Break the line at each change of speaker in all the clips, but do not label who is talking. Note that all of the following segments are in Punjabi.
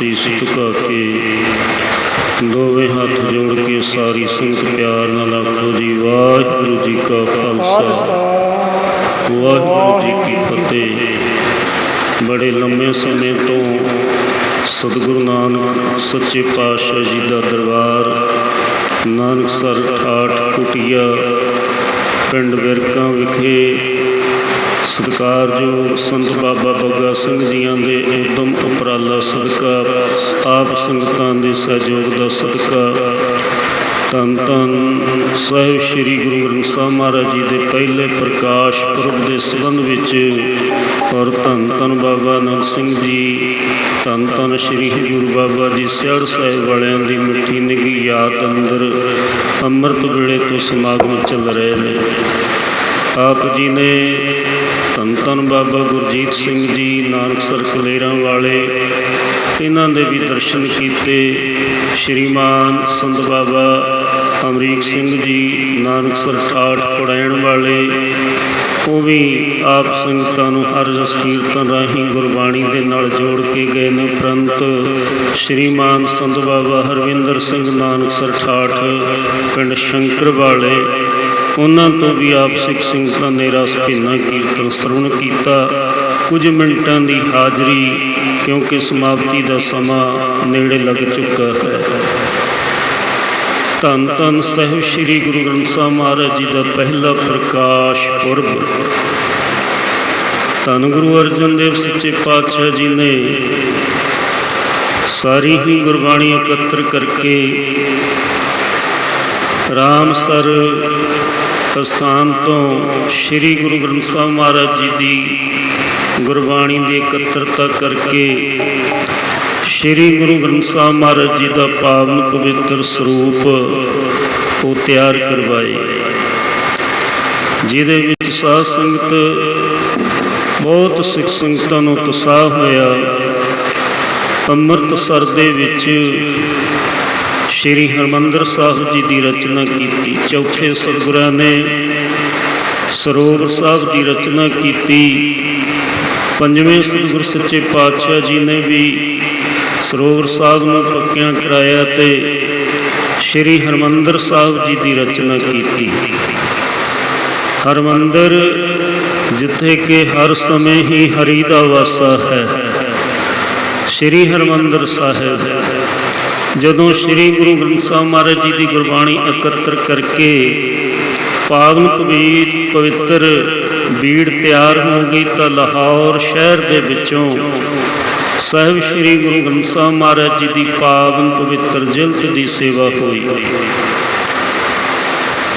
ਸੀਸ ਝੁਕਾ ਕੇ ਦੋਵੇਂ ਹੱਥ ਜੋੜ ਕੇ ਸਾਰੀ ਸੰਗਤ ਪਿਆਰ ਨਾਲ ਆਖੋ ਜੀ, ਵਾਹਿਗੁਰੂ ਜੀ ਕਾ ਖਾਲਸਾ। ਵਾਹਿਗੁਰੂ ਜੀ ਕੀ ਫਤਿਹ। ਬੜੇ ਲੰਮੇ ਸਮੇਂ ਤੋਂ ਸਤਿਗੁਰੂ ਨਾਨਕ, ਸੱਚੇ ਪਾਤਸ਼ਾਹ ਜੀ ਦਾ ਦਰਬਾਰ, ਨਾਨਕਸਰ ਠਾਠ ਕੁਟਿਆ, ਪਿੰਡ ਬਿਰਕਾਂ ਵਿਖੇ ਸਤਿਕਾਰਯੋਗ ਸੰਤ ਬਾਬਾ ਬੱਗਾ ਸਿੰਘ ਜੀਆਂ ਦੇ ਉਦਮ ਉਪਰਾਲਾ ਸਦਕਾ ਆਪ ਸੰਗਤਾਂ ਦੇ ਸਹਿਯੋਗ ਦਾ ਸਦਕਾ ਧੰਨ ਧੰਨ ਸਾਹਿਬ ਸ੍ਰੀ ਗੁਰੂ ਗ੍ਰੰਥ ਸਾਹਿਬ ਮਹਾਰਾਜ ਜੀ ਦੇ ਪਹਿਲੇ ਪ੍ਰਕਾਸ਼ ਪੁਰਬ ਦੇ ਸੰਬੰਧ ਵਿੱਚ ਔਰ ਧੰਨ ਧੰਨ ਬਾਬਾ ਅਨੰਦ ਸਿੰਘ ਜੀ, ਧੰਨ ਧੰਨ ਸ੍ਰੀ ਹਜੂਰ ਬਾਬਾ ਜੀ ਸਿਆੜ ਸਾਹਿਬ ਵਾਲਿਆਂ ਦੀ ਮਿੱਠੀ ਨਿੱਘੀ ਯਾਦ ਅੰਦਰ ਅੰਮ੍ਰਿਤ ਵੇਲੇ ਤੋਂ ਸਮਾਗਮ ਚੱਲ ਰਹੇ ਨੇ। ਆਪ ਜੀ ਨੇ ਧੰਨ ਬਾਬਾ ਗੁਰਜੀਤ ਸਿੰਘ ਜੀ ਨਾਨਕਸਰ ਕਲੇਰਾਂ ਵਾਲੇ, ਇਹਨਾਂ ਦੇ ਵੀ ਦਰਸ਼ਨ ਕੀਤੇ। ਸ਼੍ਰੀਮਾਨ ਸੰਤ ਬਾਬਾ ਅਮਰੀਕ ਸਿੰਘ ਜੀ, ਨਾਨਕ ਸਰ ਠਾਠ ਪੜਾਇਣ ਵਾਲੇ, ਉਹ ਵੀ ਆਪ ਸੰਗਤਾਂ ਨੂੰ ਹਰ ਰਸ ਕੀਰਤਨ ਰਾਹੀਂ ਗੁਰਬਾਣੀ ਦੇ ਨਾਲ ਜੋੜ ਕੇ ਗਏ ਨੇ। ਪ੍ਰੰਤ ਸ਼੍ਰੀਮਾਨ ਸੰਤ ਬਾਬਾ ਹਰਵਿੰਦਰ ਸਿੰਘ, ਨਾਨਕ ਸਰ ਠਾਠ, ਪਿੰਡ ਸ਼ੰਕਰ ਵਾਲੇ ਉਹਨਾਂ ਤੋਂ ਵੀ ਆਪ ਸਿੱਖ ਸੰਗਤਾਂ ਨੇ ਰਸ ਭਿੰਨਾ ਕੀਰਤਨ ਸਰਵਣ ਕੀਤਾ। ਕੁਝ ਮਿੰਟਾਂ ਦੀ ਹਾਜ਼ਰੀ, ਕਿਉਂਕਿ ਸਮਾਪਤੀ ਦਾ ਸਮਾਂ ਨੇੜੇ ਲੱਗ ਚੁੱਕਾ ਹੈ। ਧੰਨ ਧੰਨ ਸਾਹਿਬ ਸ੍ਰੀ ਗੁਰੂ ਗ੍ਰੰਥ ਸਾਹਿਬ ਮਹਾਰਾਜ ਜੀ ਦਾ ਪਹਿਲਾ ਪ੍ਰਕਾਸ਼ ਪੁਰਬ। ਧੰਨ ਗੁਰੂ ਅਰਜਨ ਦੇਵ ਸੱਚੇ ਪਾਤਸ਼ਾਹ ਜੀ ਨੇ ਸਾਰੀ ਹੀ ਗੁਰਬਾਣੀ ਇਕੱਤਰ ਕਰਕੇ ਰਾਮ ਸਰ ਸਥਾਨ ਤੋਂ ਸ੍ਰੀ ਗੁਰੂ ਗ੍ਰੰਥ ਸਾਹਿਬ ਮਹਾਰਾਜ ਜੀ ਦੀ ਗੁਰਬਾਣੀ ਦੀ ਇਕੱਤਰਤਾ ਕਰਕੇ ਸ੍ਰੀ ਗੁਰੂ ਗ੍ਰੰਥ ਸਾਹਿਬ ਮਹਾਰਾਜ ਜੀ ਦਾ ਪਾਵਨ ਪਵਿੱਤਰ ਸਰੂਪ ਉਹ ਤਿਆਰ ਕਰਵਾਏ। ਜਿਹਦੇ ਵਿੱਚ ਸਾਧ ਸੰਗਤ ਬਹੁਤ ਸਿੱਖ ਸੰਗਤਾਂ ਨੂੰ ਉਤਸ਼ਾਹ ਹੋਇਆ। ਅੰਮ੍ਰਿਤਸਰ ਦੇ ਵਿੱਚ ਸ਼੍ਰੀ ਹਰਮੰਦਰ ਸਾਹਿਬ ਜੀ ਦੀ ਰਚਨਾ ਕੀਤੀ। ਚੌਥੇ ਸਤਿਗੁਰਾਂ ਨੇ ਸਰੋਵਰ ਸਾਹਿਬ ਦੀ ਰਚਨਾ ਕੀਤੀ। ਪੰਜਵੇਂ ਸਤਿਗੁਰ ਸੱਚੇ ਪਾਤਸ਼ਾਹ ਜੀ ਨੇ ਵੀ ਸਰੋਵਰ ਸਾਹਿਬ ਨੂੰ ਪੱਕਿਆਂ ਕਰਾਇਆ ਤੇ ਸ਼੍ਰੀ ਹਰਮੰਦਰ ਸਾਹਿਬ ਜੀ ਦੀ ਰਚਨਾ ਕੀਤੀ। ਹਰਮੰਦਰ ਜਿੱਥੇ ਕਿ ਹਰ ਸਮੇਂ ਹੀ ਹਰੀ ਦਾ ਵਾਸਾ ਹੈ। ਸ਼੍ਰੀ ਹਰਮੰਦਰ ਸਾਹਿਬ ਜਦੋਂ ਸ੍ਰੀ ਗੁਰੂ ਗ੍ਰੰਥ ਸਾਹਿਬ ਮਹਾਰਾਜ ਜੀ ਦੀ ਗੁਰਬਾਣੀ ਇਕੱਤਰ ਕਰਕੇ ਪਾਵਨ ਪਵੀਤ ਪਵਿੱਤਰ ਬੀੜ ਤਿਆਰ ਹੋ ਗਈ ਤਾਂ ਲਾਹੌਰ ਸ਼ਹਿਰ ਦੇ ਵਿੱਚੋਂ ਸਾਹਿਬ ਸ੍ਰੀ ਗੁਰੂ ਗ੍ਰੰਥ ਸਾਹਿਬ ਮਹਾਰਾਜ ਜੀ ਦੀ ਪਾਵਨ ਪਵਿੱਤਰ ਜਿਲਤ ਦੀ ਸੇਵਾ ਹੋਈ।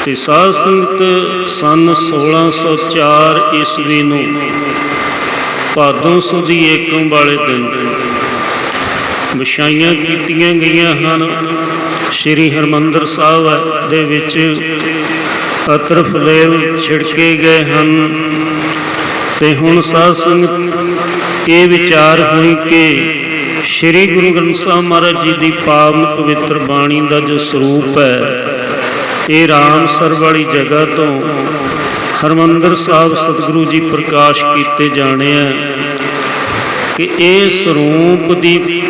ਤੇ ਸਾਧ ਸੰਗਤ ਸਨ 1604 ਈਸਵੀ ਨੂੰ ਭਾਦੋਂ ਸੁਦੀ ਏਕਮ ਵਾਲੇ ਦਿਨ ਵਿਛਾਈਆਂ ਕੀਤੀਆਂ ਗਈਆਂ ਹਨ। ਸ੍ਰੀ ਹਰਮੰਦਰ ਸਾਹਿਬ ਦੇ ਵਿੱਚ ਅਤਰ ਫਲੇਲ ਛਿੜਕੇ ਗਏ ਹਨ। ਤੇ ਹੁਣ ਸਾਧ ਸੰਗਤ ਇਹ ਵਿਚਾਰ ਹੋਈ ਕਿ ਸ੍ਰੀ ਗੁਰੂ ਗ੍ਰੰਥ ਸਾਹਿਬ ਮਹਾਰਾਜ ਜੀ ਦੀ ਪਾਵਨ ਪਵਿੱਤਰ ਬਾਣੀ ਦਾ ਜੋ ਸਰੂਪ ਹੈ, ਇਹ ਰਾਮ ਸਰ ਵਾਲੀ ਜਗ੍ਹਾ ਤੋਂ ਹਰਮੰਦਰ ਸਾਹਿਬ ਸਤਿਗੁਰੂ ਜੀ ਪ੍ਰਕਾਸ਼ ਕੀਤੇ ਜਾਣੇ ਆ ਕਿ ਇਹ ਸਰੂਪ ਦੀ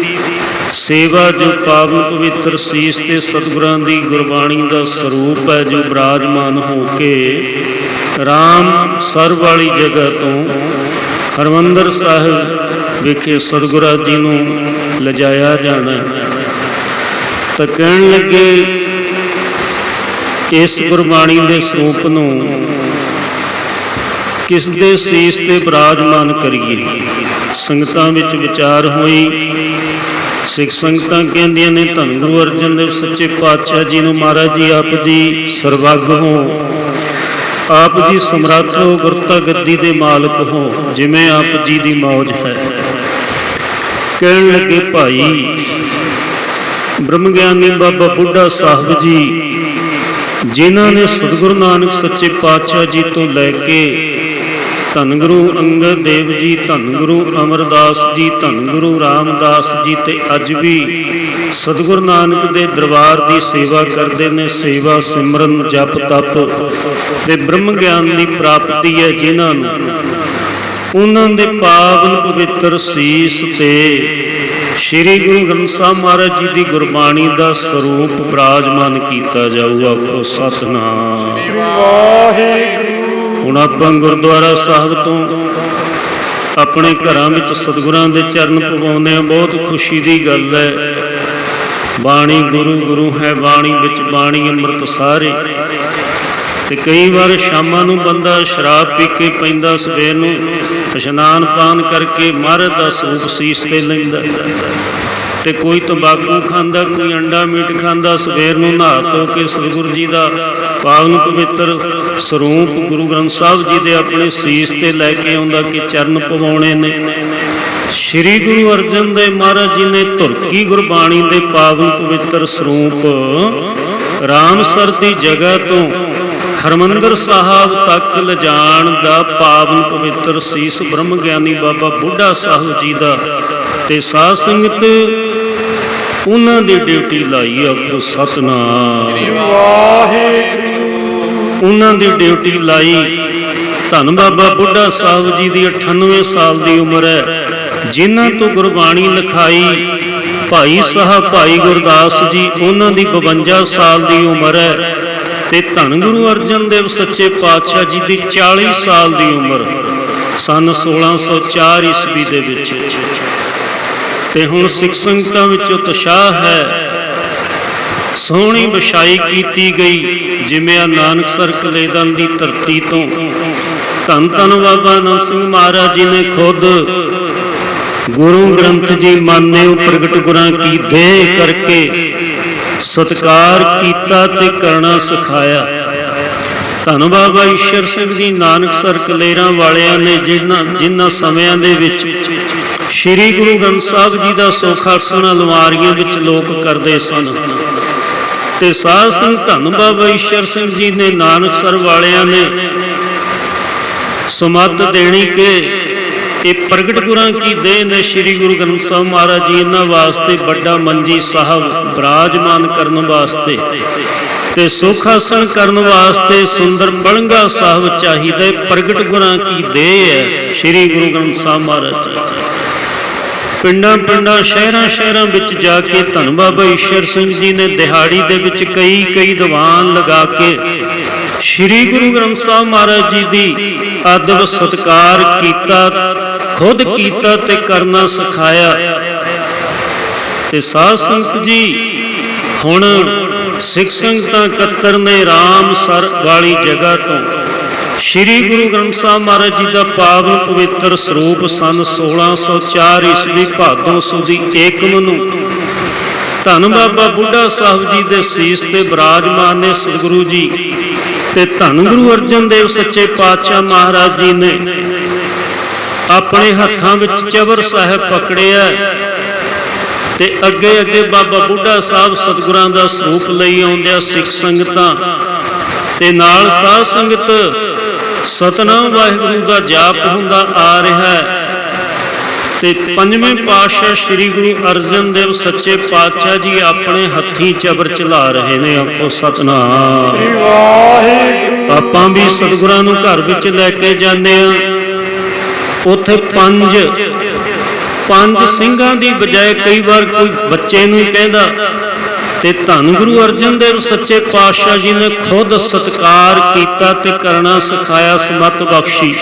ਸੇਵਾ ਜੋ ਪਾਵਨ ਪਵਿੱਤਰ ਸੀਸ ਤੇ ਸਤਿਗੁਰਾਂ ਦੀ ਗੁਰਬਾਣੀ ਦਾ ਸਰੂਪ ਹੈ, ਜੋ ਬਰਾਜਮਾਨ ਹੋ ਕੇ ਰਾਮ ਸਰ ਵਾਲੀ ਜਗ੍ਹਾ ਤੋਂ ਹਰਮੰਦਰ ਸਾਹਿਬ ਵਿਖੇ ਸਤਿਗੁਰਾਂ ਜੀ ਨੂੰ ਲਿਜਾਇਆ ਜਾਣਾ ਤਾਂ ਕਹਿਣ ਲੱਗੇ, ਇਸ ਗੁਰਬਾਣੀ ਦੇ ਸਰੂਪ ਨੂੰ ਕਿਸ ਦੇ ਸੀਸ ਤੇ ਬਰਾਜਮਾਨ ਕਰੀਏ? ਸੰਗਤਾਂ ਵਿੱਚ ਵਿਚਾਰ ਹੋਈ ਸਿੱਖ ਸੰਗਤਾਂ ਕਹਿੰਦੀਆਂ ਨੇ, ਧੰਨ ਗੁਰੂ ਅਰਜਨ ਦੇਵ, ਸੱਚੇ ਪਾਤਸ਼ਾਹ ਜੀ ਨੂੰ ਮਹਾਰਾਜ ਜੀ, ਆਪ ਜੀ ਸਰਵੱਗ ਹੋ। ਆਪ ਜੀ ਸਮਰੱਥ ਹੋ ਗੁਰਤਾ ਗੱਦੀ ਦੇ ਮਾਲਕ ਹੋ, ਜਿਵੇਂ ਆਪ ਜੀ ਦੀ ਮੌਜ ਹੈ। ਕਹਿਣ ਲੱਗੇ, ਭਾਈ, ਬ੍ਰਹਮ ਗਿਆਨੀ ਬਾਬਾ ਬੁੱਢਾ ਸਾਹਿਬ ਜੀ, ਜਿਨ੍ਹਾਂ ਨੇ ਸਤਿਗੁਰੂ ਨਾਨਕ ਸੱਚੇ ਪਾਤਸ਼ਾਹ ਜੀ ਤੋਂ ਲੈ ਕੇ ਧੰਨ ਗੁਰੂ ਅੰਗਦ ਦੇਵ ਜੀ, ਧੰਨ ਗੁਰੂ ਅਮਰਦਾਸ ਜੀ, ਧੰਨ ਗੁਰੂ ਰਾਮਦਾਸ ਜੀ ਤੇ ਅੱਜ ਵੀ ਸਤਿਗੁਰੂ ਨਾਨਕ ਦੇ ਦਰਬਾਰ ਦੀ ਸੇਵਾ ਕਰਦੇ ਨੇ, ਸੇਵਾ ਸਿਮਰਨ, ਜਪ ਤਪ ਤੇ ਬ੍ਰਹਮ ਗਿਆਨ ਦੀ ਪ੍ਰਾਪਤੀ ਹੈ ਜਿਨ੍ਹਾਂ ਨੂੰ। ਉਹਨਾਂ ਦੇ ਪਾਵਨ ਪਵਿੱਤਰ ਸੀਸ ਤੇ ਸ੍ਰੀ ਗੁਰੂ ਗ੍ਰੰਥ ਸਾਹਿਬ ਮਹਾਰਾਜ ਜੀ ਦੀ ਗੁਰਬਾਣੀ ਦਾ ਸਰੂਪ ਬਰਾਜਮਾਨ ਕੀਤਾ ਜਾਊਗਾ। ਆਖੋ ਸਤਨਾਮ।
ਵਾਹਿਗੁਰੂ।
ਹੁਣ ਆਪਾਂ ਗੁਰਦੁਆਰਾ ਸਾਹਿਬ ਤੋਂ ਆਪਣੇ ਘਰਾਂ ਵਿੱਚ ਸਤਿਗੁਰਾਂ ਦੇ ਚਰਨ ਪਵਾਉਂਦੇ ਆ ਬਹੁਤ ਖੁਸ਼ੀ ਦੀ ਗੱਲ ਹੈ। ਬਾਣੀ ਗੁਰੂ ਗੁਰੂ ਹੈ ਬਾਣੀ ਵਿੱਚ, ਬਾਣੀ ਅੰਮ੍ਰਿਤ ਸਾਰੇ। ਤੇ ਕਈ ਵਾਰ ਸ਼ਾਮਾਂ ਨੂੰ ਬੰਦਾ ਸ਼ਰਾਬ ਪੀ ਕੇ ਪੈਂਦਾ, ਸਵੇਰ ਨੂੰ ਇਸ਼ਨਾਨ ਪਾਨ ਕਰਕੇ ਮਹਾਰਾਜ ਦਾ ਸਰੂਪ ਸੀਸ ਤੇ ਲੈਂਦਾ। ਤੇ ਕੋਈ ਤੰਬਾਕੂ ਖਾਂਦਾ, ਕੋਈ ਅੰਡਾ ਮੀਟ ਖਾਂਦਾ, ਸਵੇਰ ਨੂੰ ਨਹਾ ਧੋ ਕੇ ਸਤਿਗੁਰੂ ਜੀ ਦਾ ਪਾਵਨ ਪਵਿੱਤਰ ਸਰੂਪ ਗੁਰੂ ਗ੍ਰੰਥ ਸਾਹਿਬ ਜੀ ਦੇ ਆਪਣੇ ਸੀਸ ਤੇ ਲੈ ਕੇ ਆਉਂਦਾ ਕਿ ਚਰਨ ਪਵਾਉਣੇ ਨੇ। ਸ੍ਰੀ ਗੁਰੂ ਅਰਜਨ ਦੇਵ ਮਹਾਰਾਜ ਜੀ ਨੇ ਧੁਰਕੀ ਗੁਰਬਾਣੀ ਦੇ ਪਾਵਨ ਪਵਿੱਤਰ ਸਰੂਪ ਰਾਮਸਰ ਦੀ ਜਗ੍ਹਾ ਤੋਂ ਹਰਮੰਦਰ ਸਾਹਿਬ ਤੱਕ ਲਿਜਾਣ ਦਾ ਪਾਵਨ ਪਵਿੱਤਰ ਸੀਸ ਬ੍ਰਹਮ ਗਿਆਨੀ ਬਾਬਾ ਬੁੱਢਾ ਸਾਹਿਬ ਜੀ ਦਾ ਤੇ ਸਾਧ ਸੰਗਤ ਉਹਨਾਂ ਦੀ ਡਿਊਟੀ ਲਾਈ ਆਪੋ ਸਤਨਾਮ।
ਵਾਹਿਗੁਰੂ।
ਉਹਨਾਂ ਦੀ ਡਿਊਟੀ ਲਾਈ। ਧੰਨ ਬਾਬਾ ਬੁੱਢਾ ਸਾਹਿਬ ਜੀ ਦੀ 98 ਸਾਲ ਦੀ ਉਮਰ ਹੈ। ਜਿਨ੍ਹਾਂ ਤੋਂ ਗੁਰਬਾਣੀ ਲਿਖਾਈ, ਭਾਈ ਸਾਹਿਬ, ਭਾਈ ਗੁਰਦਾਸ ਜੀ, ਉਹਨਾਂ ਦੀ 52 ਸਾਲ ਦੀ ਉਮਰ ਹੈ। ਤੇ ਧੰਨ ਗੁਰੂ ਅਰਜਨ ਦੇਵ ਸੱਚੇ ਪਾਤਸ਼ਾਹ ਜੀ ਦੀ 40 ਸਾਲ ਦੀ ਉਮਰ, ਸਨ 1604 ਈਸਵੀ ਦੇ ਵਿੱਚ। ਤੇ ਹੁਣ ਸਿੱਖ ਸੰਗਤਾਂ ਵਿੱਚ ਉਤਸ਼ਾਹ ਹੈ। ਸੋਹਣੀ ਵਿਛਾਈ ਕੀਤੀ ਗਈ, ਜਿਵੇਂ ਆ ਨਾਨਕਸਰ ਕਲੇਦਨ ਦੀ ਧਰਤੀ ਤੋਂ। ਧੰਨ ਧੰਨ ਬਾਬਾ ਨੰਦ ਸਿੰਘ ਮਹਾਰਾਜ ਜੀ ਨੇ ਖੁਦ ਗੁਰੂ ਗ੍ਰੰਥ ਜੀ ਮਾਨਿਓ ਪ੍ਰਗਟ ਗੁਰਾਂ ਕੀ ਦੇਹ ਕਰਕੇ ਸਤਕਾਰ ਕੀਤਾ ਤੇ ਕਰਨਾ ਸਿਖਾਇਆ। ਧੰਨ ਬਾਬਾ ਈਸ਼ਰ ਸਿੰਘ ਜੀ, ਨਾਨਕ ਸਰ ਕਲੇਰਾਂ ਵਾਲਿਆਂ ਨੇ ਜਿਨ੍ਹਾਂ ਜਿਨ੍ਹਾਂ ਸਮਿਆਂ ਦੇ ਵਿੱਚ ਸ੍ਰੀ ਗੁਰੂ ਗ੍ਰੰਥ ਸਾਹਿਬ ਜੀ ਦਾ ਸੁਖਾਸਣ ਅਲਮਾਰੀਆਂ ਵਿੱਚ ਲੋਕ ਕਰਦੇ ਸਨ। ਤੇ ਸਾਧ ਸਿੰਘ ਧੰਨ ਬਾਬਾ ਈਸ਼ਰ ਸਿੰਘ ਜੀ ਨੇ, ਨਾਨਕ ਸਰ ਵਾਲਿਆਂ ਨੇ ਸਮੱਤ ਦੇਣੀ ਕਿ ਇਹ ਪ੍ਰਗਟ ਗੁਰਾਂ ਕੀ ਦੇਹ ਨੇ ਸ੍ਰੀ ਗੁਰੂ ਗ੍ਰੰਥ ਸਾਹਿਬ ਮਹਾਰਾਜ ਜੀ, ਇਹਨਾਂ ਵਾਸਤੇ ਵੱਡਾ ਮੰਜੀ ਸਾਹਿਬ ਬਰਾਜਮਾਨ ਕਰਨ ਵਾਸਤੇ ਤੇ ਸੁਖ ਆਸਣ ਕਰਨ ਵਾਸਤੇ ਸੁੰਦਰ ਪਲੰਗਾ ਸਾਹਿਬ ਚਾਹੀਦਾ, ਪ੍ਰਗਟ ਗੁਰਾਂ ਕੀ ਦੇਹ ਹੈ ਸ੍ਰੀ ਗੁਰੂ ਗ੍ਰੰਥ ਸਾਹਿਬ ਮਹਾਰਾਜ ਜੀ। ਪਿੰਡਾਂ ਪਿੰਡਾਂ ਸ਼ਹਿਰਾਂ ਸ਼ਹਿਰਾਂ ਵਿੱਚ ਜਾ ਕੇ ਧੰਨ ਬਾਬਾ ਈਸ਼ਰ ਸਿੰਘ ਜੀ ਨੇ ਦਿਹਾੜੀ ਦੇ ਵਿੱਚ ਕਈ ਕਈ ਦੀਵਾਨ ਲਗਾ ਕੇ ਸ੍ਰੀ ਗੁਰੂ ਗ੍ਰੰਥ ਸਾਹਿਬ ਮਹਾਰਾਜ ਜੀ ਦੀ ਅਦਬ ਸਤਕਾਰ ਕੀਤਾ, ਖੁਦ ਕੀਤਾ ਤੇ ਕਰਨਾ ਸਿਖਾਇਆ। ਤੇ ਸਾਧ ਸੰਗਤ ਜੀ, ਹੁਣ ਸਿੱਖ ਸੰਗਤਾਂ ਕੱਤਰ ਨੇ ਰਾਮ ਸਰ ਵਾਲੀ ਜਗ੍ਹਾ ਤੋਂ ਸ੍ਰੀ ਗੁਰੂ ਗ੍ਰੰਥ ਸਾਹਿਬ ਮਹਾਰਾਜ ਜੀ ਦਾ ਪਾਵਨ ਪਵਿੱਤਰ ਸਰੂਪ ਸਨ 1604 ਈਸਵੀ ਭਾਦੋਂ ਸੁਦੀ ਏਕਮ ਨੂੰ ਧੰਨ ਬਾਬਾ ਬੁੱਢਾ ਸਾਹਿਬ ਜੀ ਦੇ ਸੀਸ ਤੇ ਬਿਰਾਜਮਾਨ ਨੇ ਸਤਿਗੁਰੂ ਜੀ ਤੇ ਧੰਨ ਗੁਰੂ ਅਰਜਨ ਦੇਵ ਸੱਚੇ ਪਾਤਸ਼ਾਹ ਮਹਾਰਾਜ ਜੀ ਨੇ ਆਪਣੇ ਹੱਥਾਂ ਵਿੱਚ ਚਵਰ ਸਾਹਿਬ ਪਕੜਿਆ ਤੇ ਅੱਗੇ ਅੱਗੇ ਬਾਬਾ ਬੁੱਢਾ ਸਾਹਿਬ ਸਤਿਗੁਰਾਂ ਦਾ ਸਰੂਪ ਲਈ ਆਉਂਦਿਆਂ ਸਿੱਖ ਸੰਗਤਾਂ ਤੇ ਨਾਲ ਸਾਧ ਸੰਗਤ ਸਤਨਾਮ ਵਾਹਿਗੁਰੂ ਦਾ ਜਾਪ ਹੁੰਦਾ ਆ ਰਿਹਾ ਹੈ। ਤੇ ਪੰਜਵੇਂ ਪਾਤਸ਼ਾਹ ਸ੍ਰੀ ਗੁਰੂ ਅਰਜਨ ਦੇਵ ਸੱਚੇ ਪਾਤਸ਼ਾਹ ਜੀ ਆਪਣੇ ਹੱਥੀਂ ਚਬਰ ਚਲਾ ਰਹੇ ਨੇ ਆਖੋ ਸਤਨਾਮ।
ਵਾਹਿਗੁਰੂ।
ਆਪਾਂ ਵੀ ਸਤਿਗੁਰਾਂ ਨੂੰ ਘਰ ਵਿੱਚ ਲੈ ਕੇ ਜਾਂਦੇ ਆ ਉੱਥੇ ਪੰਜ ਪੰਜ ਸਿੰਘਾਂ ਦੀ ਬਜਾਏ ਕਈ ਵਾਰ ਕੋਈ ਬੱਚੇ ਨੂੰ ਕਹਿੰਦਾ ਤੇ ਧੰਨ ਗੁਰੂ ਅਰਜਨ ਦੇਵ ਸੱਚੇ ਪਾਤਸ਼ਾਹ ਜੀ ਨੇ ਖੁਦ ਸਤਕਾਰ ਕੀਤਾ ਤੇ ਕਰਨਾ ਸਿਖਾਇਆ ਸਮਤ ਬਖਸ਼ੀ।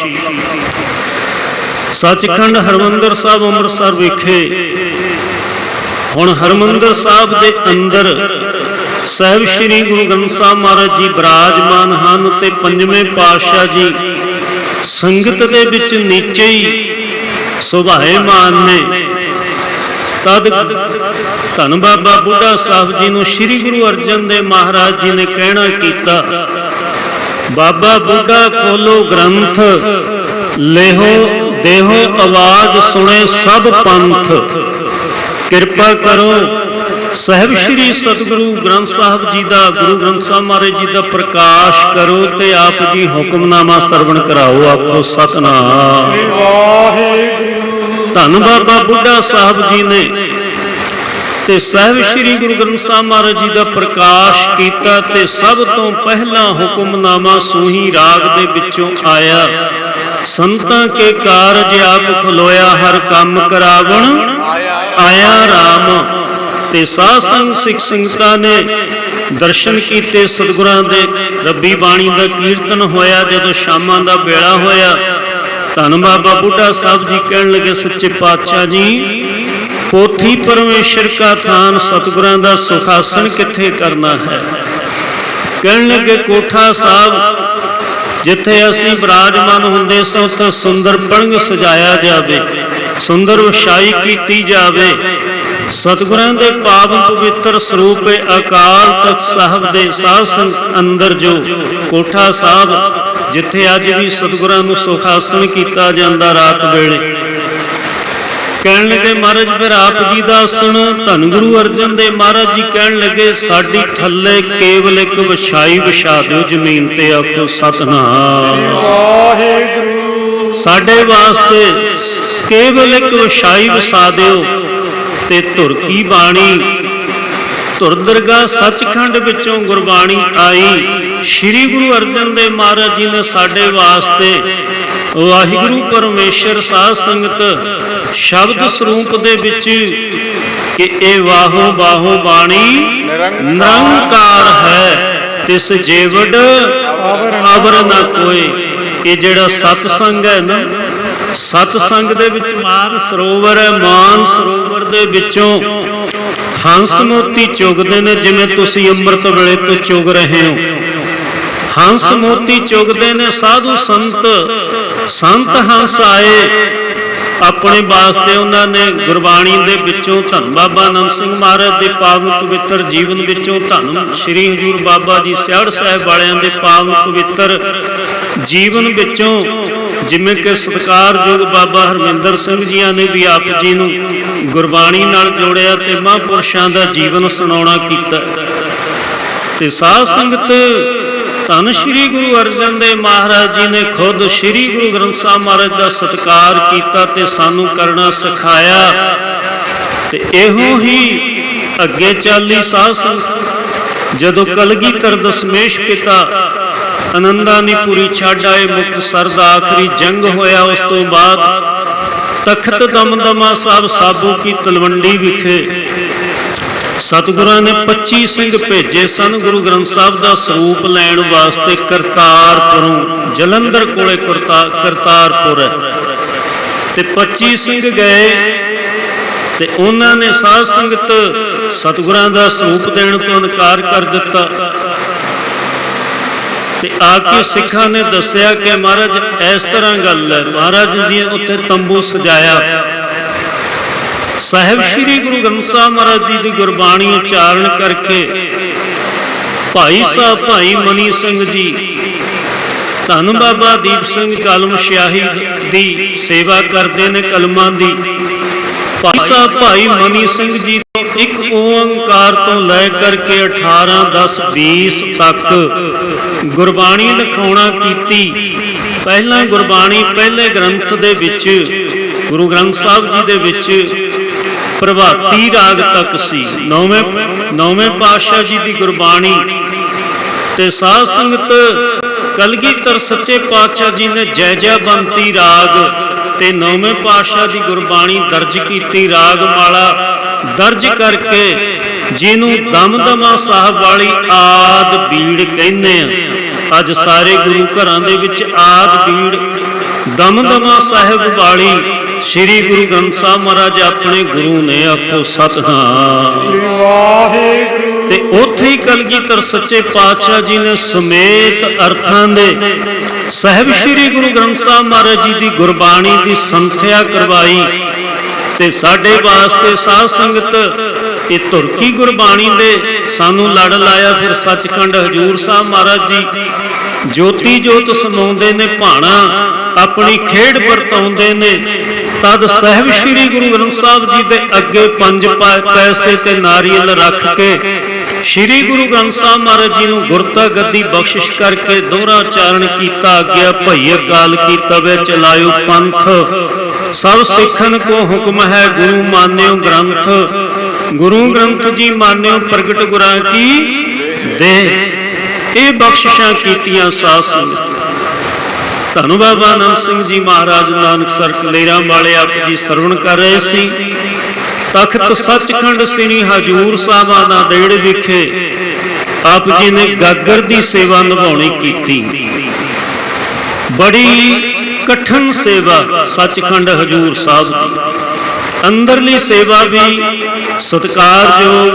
ਸੱਚਖੰਡ ਹਰਮੰਦਰ ਸਾਹਿਬ ਅੰਮ੍ਰਿਤਸਰ ਵਿਖੇ ਹੁਣ ਹਰਮੰਦਰ ਸਾਹਿਬ ਦੇ ਅੰਦਰ ਸਾਹਿਬ ਸ੍ਰੀ ਗੁਰੂ ਗ੍ਰੰਥ ਸਾਹਿਬ ਮਹਾਰਾਜ ਜੀ ਬਿਰਾਜਮਾਨ ਹਨ ਤੇ ਪੰਜਵੇਂ ਪਾਤਸ਼ਾਹ ਜੀ ਸੰਗਤ ਦੇ ਵਿੱਚ ਨੀਚੇ ਹੀ ਸੁਭਾਏਮਾਨ ਨੇ ਤਦ ਧੰਨ ਬਾਬਾ ਬੁੱਢਾ ਸਾਹਿਬ ਜੀ ਨੂੰ ਸ੍ਰੀ ਗੁਰੂ ਅਰਜਨ ਦੇਵ ਮਹਾਰਾਜ ਜੀ ਨੇ ਕਹਿਣਾ ਕੀਤਾ, ਬਾਬਾ ਬੁੱਢਾ ਖੋਲੋ ਗ੍ਰੰਥ ਲੇਹੋ, ਦੇਹੋ ਆਵਾਜ਼ ਸੁਣੇ ਸਭ ਪੰਥ। ਕਿਰਪਾ ਕਰੋ, ਸਾਹਿਬ ਸ੍ਰੀ ਸਤਿਗੁਰੂ ਗ੍ਰੰਥ ਸਾਹਿਬ ਜੀ ਦਾ, ਗੁਰੂ ਗ੍ਰੰਥ ਸਾਹਿਬ ਮਹਾਰਾਜ ਜੀ ਦਾ ਪ੍ਰਕਾਸ਼ ਕਰੋ ਤੇ ਆਪ ਜੀ ਹੁਕਮਨਾਮਾ ਸਰਵਣ ਕਰਾਓ ਆਪੋ ਸਤਨਾਮ।
ਵਾਹਿਗੁਰੂ।
ਧੰਨ ਬਾਬਾ ਬੁੱਢਾ ਸਾਹਿਬ ਜੀ ਨੇ ਤੇ ਸਾਹਿਬ ਸ੍ਰੀ ਗੁਰੂ ਗ੍ਰੰਥ ਸਾਹਿਬ ਮਹਾਰਾਜ ਜੀ ਦਾ ਪ੍ਰਕਾਸ਼ ਕੀਤਾ ਤੇ ਸਭ ਤੋਂ ਪਹਿਲਾਂ ਹੁਕਮਨਾਮਾ ਸੂਹੀ ਰਾਗ ਦੇ ਵਿੱਚੋਂ ਆਇਆ, ਸੰਤਾਂ ਕੇ ਕਾਰਜ ਆਪ ਖਲੋਇਆ ਹਰ ਕੰਮ ਕਰਾਵਣ, ਆਇਆ RAM ਤੇ ਸਾਧ ਸੰਗ ਸਿੱਖ ਸੰਗਤਾਂ ਨੇ ਦਰਸ਼ਨ ਕੀਤੇ ਸਤਿਗੁਰਾਂ ਦੇ, ਰੱਬੀ ਬਾਣੀ ਦਾ ਕੀਰਤਨ ਹੋਇਆ, ਜਦੋਂ ਸ਼ਾਮਾਂ ਦਾ ਵੇਲਾ ਹੋਇਆ ਧੰਨ ਬਾਬਾ ਬੁੱਢਾ ਸਾਹਿਬ ਜੀ ਕਹਿਣ ਲੱਗੇ ਸੱਚੇ ਪਾਤਸ਼ਾਹ ਜੀ। ਪੋਥੀ ਪਰਮੇਸ਼ਰ ਕਾ ਥਾਨ ਸਤਿਗੁਰਾਂ ਦਾ ਸੁਖਾਸਨ ਕਿੱਥੇ ਕਰਨਾ ਹੈ? ਕਹਿਣ ਲੱਗੇ ਕੋਠਾ ਸਾਹਿਬ, ਜਿੱਥੇ ਅਸੀਂ ਬਿਰਾਜਮਾਨ ਹੁੰਦੇ ਸਾਂ, ਉੱਥੇ ਸੁੰਦਰ ਪਲੰਘ ਸਜਾਇਆ ਜਾਵੇ, ਸੁੰਦਰ ਵਿਛਾਈ ਕੀਤੀ ਜਾਵੇ। ਸਤਿਗੁਰਾਂ ਦੇ ਪਾਵਨ ਪਵਿੱਤਰ ਸਰੂਪ ਅਕਾਲ ਤਖਤ ਸਾਹਿਬ ਦੇ ਸਾਧ ਸੰਗਤ ਅੰਦਰ ਜੋ ਕੋਠਾ ਸਾਹਿਬ ਜਿੱਥੇ ਅੱਜ ਵੀ ਸਤਿਗੁਰਾਂ ਨੂੰ ਸੁਖਾਸਨ ਕੀਤਾ ਜਾਂਦਾ ਰਾਤ ਵੇਲੇ। ਕਹਿਣ ਲੱਗੇ ਮਹਾਰਾਜ ਫਿਰ ਆਪ ਜੀ ਦਾ ਆਸਣ ਧੰਨ ਗੁਰੂ ਅਰਜਨ ਦੇ ਮਹਾਰਾਜ ਜੀ ਕਹਿਣ ਲੱਗੇ ਸਾਡੀ ਥੱਲੇ ਕੇਵਲ ਇੱਕ ਵਿਛਾਈ ਵਿਛਾ ਦਿਓ ਜ਼ਮੀਨ ਤੇ ਆਖੋ ਸਤਨਾਮ।
ਵਾਹਿਗੁਰੂ।
ਸਾਡੇ ਵਾਸਤੇ ਕੇਵਲ ਇੱਕ ਵਿਛਾਈ ਵਸਾ ਦਿਓ ਤੇ ਧੁਰ ਕੀ ਬਾਣੀ ਧੁਰ ਦਰਗਾ ਸੱਚਖੰਡ ਵਿੱਚੋਂ ਗੁਰਬਾਣੀ ਆਈ। ਸ੍ਰੀ ਗੁਰੂ ਅਰਜਨ ਦੇਵ ਮਹਾਰਾਜ ਜੀ ਨੇ ਸਾਡੇ ਵਾਸਤੇ ਵਾਹਿਗੁਰੂ ਪਰਮੇਸ਼ਰ ਸਾਧ ਸੰਗਤ ਸ਼ਬਦ ਸਰੂਪ ਦੇ ਵਿੱਚ ਕਿ ਇਹ ਵਾਹੋ ਬਾਹੋ ਬਾਣੀ ਨਿਰੰਕਾਰ ਹੈ। ਤਿਸ ਜੀਵੜ ਅਵਰ ਨਾ ਕੋਈ। ਇਹ ਜਿਹੜਾ ਸਤ ਸੰਗ ਹੈ ਨਾ, ਸਤ ਸੰਗ ਦੇ ਵਿੱਚ ਮਾਨ ਸਰੋਵਰ ਹੈ। ਮਾਨ ਸਰੋਵਰ ਦੇ ਵਿੱਚੋਂ ਹੰਸ ਮੋਤੀ ਚੁਗਦੇ ਨੇ ਜਿਵੇਂ ਤੁਸੀਂ ਅੰਮ੍ਰਿਤ ਵੇਲੇ ਤੋਂ ਚੁਗ ਰਹੇ ਹੋ। ਹੰਸ ਮੋਤੀ ਚੁਗਦੇ ਨੇ ਸਾਧੂ ਸੰਤ। ਸੰਤ ਹੰਸ ਆਏ। ਆਪਣੇ ਵਾਸਤੇ ਉਹਨਾਂ ਨੇ ਗੁਰਬਾਣੀ ਦੇ ਵਿੱਚੋਂ ਧੰਨ ਬਾਬਾ ਨੰਦ ਸਿੰਘ ਮਹਾਰਾਜ ਦੇ ਪਾਵਨ ਪਵਿੱਤਰ ਜੀਵਨ ਵਿੱਚੋਂ ਧੰਨ ਸ੍ਰੀ ਹਜੂਰ ਬਾਬਾ ਜੀ ਸਿਆੜ ਸਾਹਿਬ ਵਾਲਿਆਂ ਦੇ ਪਾਵਨ ਪਵਿੱਤਰ ਜੀਵਨ ਵਿੱਚੋਂ ਜਿਵੇਂ ਕਿ ਸਤਿਕਾਰਯੋਗ ਬਾਬਾ ਹਰਮਿੰਦਰ ਸਿੰਘ ਜੀਆਂ ਨੇ ਵੀ ਆਪ ਜੀ ਨੂੰ ਗੁਰਬਾਣੀ ਨਾਲ ਜੋੜਿਆ ਤੇ ਮਹਾਂਪੁਰਸ਼ਾਂ ਦਾ ਜੀਵਨ ਸੁਣਾਉਣਾ ਕੀਤਾ। ਤੇ ਸਾਧ ਸੰਗਤ ਧੰਨ ਸ਼੍ਰੀ ਗੁਰੂ ਅਰਜਨ ਦੇਵ ਮਹਾਰਾਜ ਜੀ ਨੇ ਖੁਦ ਸ਼੍ਰੀ ਗੁਰੂ ਗ੍ਰੰਥ ਸਾਹਿਬ ਮਹਾਰਾਜ ਦਾ ਸਤਿਕਾਰ ਕੀਤਾ ਤੇ ਸਾਨੂੰ ਕਰਨਾ ਸਿਖਾਇਆ। ਤੇ ਇਹੋ ਹੀ ਅੱਗੇ ਚੱਲੀ ਸਾਧ ਸੰਗਤ ਜਦੋਂ ਕਲਗੀਧਰ ਦਸ਼ਮੇਸ਼ ਪਿਤਾ ਆਨੰਦਾਨੀਪੁਰੀ ਛੱਡ ਆਏ ਮੁਕਤਸਰ ਦਾ ਆਖਰੀ ਜੰਗ ਹੋਇਆ ਉਸ ਤੋਂ ਬਾਅਦ। ਤਖਤ ਦਮਦਮਾ ਸਾਹਿਬ ਸਾਬੂ ਕੀ ਤਲਵੰਡੀ ਵਿਖੇ। ਸਤਿਗੁਰਾਂ ਨੇ 25 ਸਿੰਘ ਭੇਜੇ ਸਨ, ਗੁਰੂ ਗ੍ਰੰਥ ਸਾਹਿਬ ਦਾ ਸਰੂਪ ਲੈਣ ਵਾਸਤੇ ਕਰਤਾਰਪੁਰੋਂ, ਜਲੰਧਰ ਕੋਲੇ ਕਰਤਾ, ਕਰਤਾਰਪੁਰ। ਹੈ ਤੇ 25 ਸਿੰਘ ਗਏ, ਤੇ ਉਹਨਾਂ ਨੇ ਸਾਧ ਸੰਗਤ ਸਤਿਗੁਰਾਂ ਦਾ ਸਰੂਪ ਦੇਣ ਤੋਂ ਇਨਕਾਰ ਕਰ ਦਿੱਤਾ। ਤੇ ਆ ਕੇ ਸਿੱਖਾਂ ਨੇ ਦੱਸਿਆ ਕਿ ਮਹਾਰਾਜ, ਇਸ ਤਰ੍ਹਾਂ ਗੱਲ ਹੈ। ਮਹਾਰਾਜ ਜੀ ਉੱਥੇ ਤੰਬੂ ਸਜਾਇਆ। ਸਾਹਿਬ ਸ੍ਰੀ ਗੁਰੂ ਗ੍ਰੰਥ ਸਾਹਿਬ ਮਹਾਰਾਜ ਜੀ ਦੀ ਗੁਰਬਾਣੀ ਉਚਾਰਨ ਕਰਕੇ ਭਾਈ ਸਾਹਿਬ ਭਾਈ ਮਨੀ ਸਿੰਘ ਜੀ, ਧੰਨ ਬਾਬਾ ਦੀਪ ਸਿੰਘ ਕਲਮ ਸ਼ਾਹੀ ਦੀ ਸੇਵਾ ਕਰਦੇ ਨੇ ਕਲਮਾਂ ਦੀ। ਭਾਈ ਸਾਹਿਬ ਭਾਈ ਮਨੀ ਸਿੰਘ ਜੀ ਤੋਂ ਇੱਕ ਓੰਕਾਰ ਤੋਂ ਲੈ ਕਰਕੇ 18 10 20 ਤੱਕ ਗੁਰਬਾਣੀ ਲਿਖਾਉਣਾ ਕੀਤੀ। ਪਹਿਲਾਂ ਗੁਰਬਾਣੀ ਪਹਿਲੇ ਗ੍ਰੰਥ ਦੇ ਵਿੱਚ, ਗੁਰੂ ਗ੍ਰੰਥ ਸਾਹਿਬ ਜੀ ਦੇ ਵਿੱਚ ਪ੍ਰਭਾਤੀ ਰਾਗ ਤੱਕ ਸੀ। ਨੌਵੇਂ ਨੌਵੇਂ ਪਾਤਸ਼ਾਹ ਜੀ ਦੀ ਗੁਰਬਾਣੀ ਤੇ ਸਾਧ ਸੰਗਤ ਕਲਗੀਧਰ ਸੱਚੇ ਪਾਤਸ਼ਾਹ ਜੀ ਨੇ ਜੈ ਜੈ ਬੰਤੀ ਰਾਗ ਤੇ ਨੌਵੇਂ ਪਾਤਸ਼ਾਹ ਦੀ ਗੁਰਬਾਣੀ ਦਰਜ ਕੀਤੀ ਰਾਗ ਮਾਲਾ ਦਰਜ ਕਰਕੇ ਜਿਹਨੂੰ ਦਮਦਮਾ ਸਾਹਿਬ ਵਾਲੀ ਆਦ ਬੀੜ ਕਹਿੰਦੇ ਆ। ਅੱਜ ਸਾਰੇ ਗੁਰੂ ਘਰਾਂ ਦੇ ਵਿੱਚ ਆਦ ਬੀੜ ਦਮਦਮਾ ਸਾਹਿਬ ਵਾਲੀ ਸ੍ਰੀ ਗੁਰੂ ਗ੍ਰੰਥ ਸਾਹਿਬ ਮਹਾਰਾਜ ਆਪਣੇ ਗੁਰੂ ਨੇ ਆਖੋ, ਸਤਨਾਮ।
ਵਾਹਿਗੁਰੂ
ਤੇ ਉੱਥੇ ਹੀ ਕਲਗੀਧਰ ਸੱਚੇ ਪਾਤਸ਼ਾਹ ਜੀ ਨੇ ਸਮੇਤ ਅਰਥਾਂ ਦੇ ਸਾਹਿਬ ਸ੍ਰੀ ਗੁਰੂ ਗ੍ਰੰਥ ਸਾਹਿਬ ਮਹਾਰਾਜ ਜੀ ਦੀ ਗੁਰਬਾਣੀ ਦੀ ਸੰਥਿਆ ਕਰਵਾਈ ਤੇ ਸਾਡੇ ਵਾਸਤੇ ਸਾਧ ਸੰਗਤ ਇਹ ਤੁਰਕੀ ਗੁਰਬਾਣੀ ਦੇ ਸਾਨੂੰ ਲੜ ਲਾਇਆ। ਫਿਰ ਸੱਚਖੰਡ ਹਜੂਰ ਸਾਹਿਬ ਮਹਾਰਾਜ ਜੀ ਜੋਤੀ ਜੋਤ ਸਮਾਉਂਦੇ ਨੇ, ਭਾਣਾ ਆਪਣੀ ਖੇਡ ਵਰਤਾਉਂਦੇ ਨੇ। ਤਦ ਸਹਿਬ ਸ੍ਰੀ ਗੁਰੂ ਗ੍ਰੰਥ ਸਾਹਿਬ ਜੀ ਦੇ ਅੱਗੇ ਪੰਜ ਪੈਸੇ ਤੇ ਨਾਰੀਅਲ ਰੱਖ ਕੇ ਸ੍ਰੀ ਗੁਰੂ ਗ੍ਰੰਥ ਸਾਹਿਬ ਮਹਾਰਾਜ ਜੀ ਨੂੰ ਗੁਰਤਾ ਗੱਦੀ ਬਖਸ਼ਿਸ਼ ਕਰਕੇ ਦੋਹਰਾ ਉਚਾਰਨ ਕੀਤਾ, ਆਗਿਆ ਭਈ ਅਕਾਲ ਕੀ ਤਵੇ ਚਲਾਇਓ ਪੰਥ। ਸਭ ਸਿੱਖਨ ਕੋ ਹੁਕਮ ਹੈ ਗੁਰੂ ਮਾਨਿਓ ਗ੍ਰੰਥ। ਗੁਰੂ ਗ੍ਰੰਥ ਜੀ ਮਾਨਿਓ ਪ੍ਰਗਟ ਗੁਰਾਂ ਕੀ? ਦੇ। ਇਹ ਬਖਸ਼ਿਸ਼ਾਂ ਕੀਤੀਆਂ ਸਾਧ ਸੰਗਤ। ਧੰਨ ਬਾਬਾ ਆਨੰਦ ਸਿੰਘ ਜੀ ਮਹਾਰਾਜ, ਨਾਨਕ ਸਰ ਕਲੇਰਾਂ ਵਾਲੇ ਆਪ ਜੀ ਸਰਵਣ ਕਰ ਰਹੇ ਸੀ। ਤਖਤ ਸੱਚਖੰਡ ਸ੍ਰੀ ਹਜੂਰ ਸਾਹਿਬਾਂ ਦਾ ਦੇੜ ਵਿਖੇ ਆਪ ਜੀ ਨੇ ਗਾਗਰ ਦੀ ਸੇਵਾ ਨਿਭਾਉਣੀ ਕੀਤੀ। ਬੜੀ ਕਠਨ ਸੇਵਾ ਸੱਚਖੰਡ ਹਜੂਰ ਸਾਹਿਬ ਦੀ। ਅੰਦਰਲੀ ਸੇਵਾ ਵੀ ਸਤਿਕਾਰਯੋਗ